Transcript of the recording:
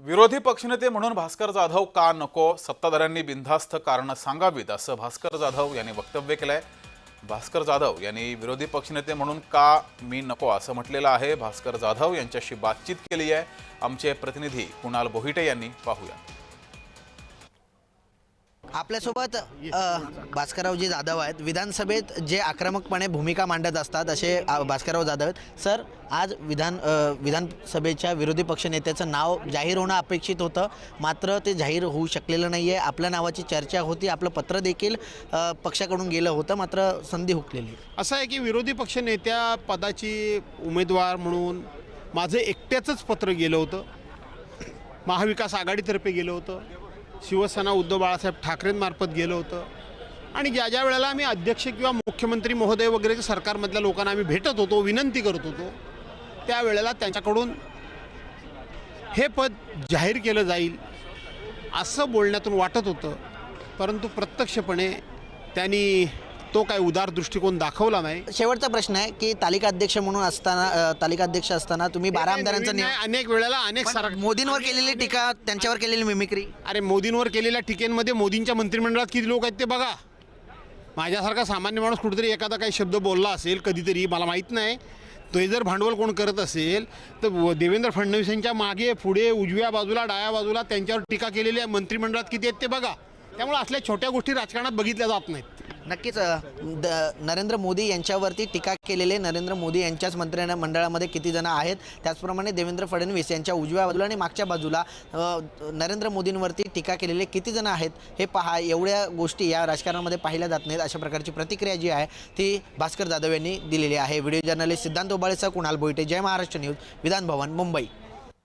विरोधी पक्षनेते म्हणून भास्कर जाधव का नको? सत्ताधाऱ्यांनी बिनधास्त कारणं सांगावीत असं भास्कर जाधव यांनी वक्तव्य केलंय. भास्कर जाधव यांनी विरोधी पक्षनेते म्हणून का मी नको असं म्हटलेलं आहे. भास्कर जाधव यांच्याशी बातचीत केली आहे. आमचे प्रतिनिधी कुणाल बोहिटे यांनी पाहूया. आपल्यासोबत अ, भास्कररावजी जाधव आहेत. विधानसभेत जे आक्रमकपणे भूमिका मांडत असतात असे भास्करराव जाधव आहेत. सर आज विधान विधानसभेच्या विरोधी पक्षनेत्याचं नाव जाहीर होणं अपेक्षित होतं. मात्र ते जाहीर होऊ शकलेलं नाही आहे आपल्या नावाची चर्चा होती. आपलं पत्र देखील पक्षाकडून गेलं होतं. मात्र संधी हुकलेली. असं आहे की विरोधी पक्षनेत्या पदाची उमेदवार म्हणून माझं एकट्याचंच पत्र गेलं होतं. महाविकास आघाडीतर्फे गेलं होतं. शिवसेना उद्धव बाळासाहेब ठाकरेंमार्फत गेलं होतं. आणि ज्या ज्या वेळेला आम्ही अध्यक्ष किंवा मुख्यमंत्री महोदय वगैरे सरकारमधल्या लोकांना आम्ही भेटत होतो विनंती करत होतो त्यावेळेला त्यांच्याकडून हे पद जाहीर केलं जाईल असं बोलण्यातून वाटत होतं. परंतु प्रत्यक्षपणे त्यांनी तो काय उदार दृष्टिकोन दाखवला नाही? शेवटचा प्रश्न आहे की तालिका अध्यक्ष म्हणून असताना तालिका अध्यक्ष असताना तुम्ही बारा आमदारांचा अनेक वेळेला अनेक सर मोदींवर केलेली टीका त्यांच्यावर केलेली मिमिक्री अरे मोदींवर केलेल्या टीकेमध्ये मोदींच्या मंत्रिमंडळात किती लोक आहेत ते बघा. माझ्यासारखा सामान्य माणूस कुठेतरी एखादा काही शब्द बोलला असेल कधीतरी मला माहीत नाही. तो जर भांडवल कोण करत असेल तर देवेंद्र फडणवीसांच्या मागे पुढे उजव्या बाजूला डाव्या बाजूला त्यांच्यावर टीका केलेली आहे. मंत्रिमंडळात किती आहेत ते बघा. त्यामुळे असल्या छोट्या गोष्टी राजकारणात बघितल्या जात नाहीत. नक्कीच द- नरेंद्र मोदी यांच्यावरती टीका केलेले नरेंद्र मोदी यांच्याच मंत्रिमंडळामध्ये किती जण आहेत त्याचप्रमाणे देवेंद्र फडणवीस यांच्या उजव्या बाजूला आणि मागच्या बाजूला नरेंद्र मोदींवरती टीका केलेले किती जण आहेत हे पहा एवढ्या गोष्टी या राजकारणामध्ये पाहिल्या जात नाहीत अशा प्रकारची प्रतिक्रिया जी आहे ती भास्कर जाधव यांनी दिलेली आहे. व्हिडिओ जर्नलिस्ट सिद्धांत ओबाळेसह कुणाल बोईटे जय महाराष्ट्र न्यूज विधान भवन मुंबई.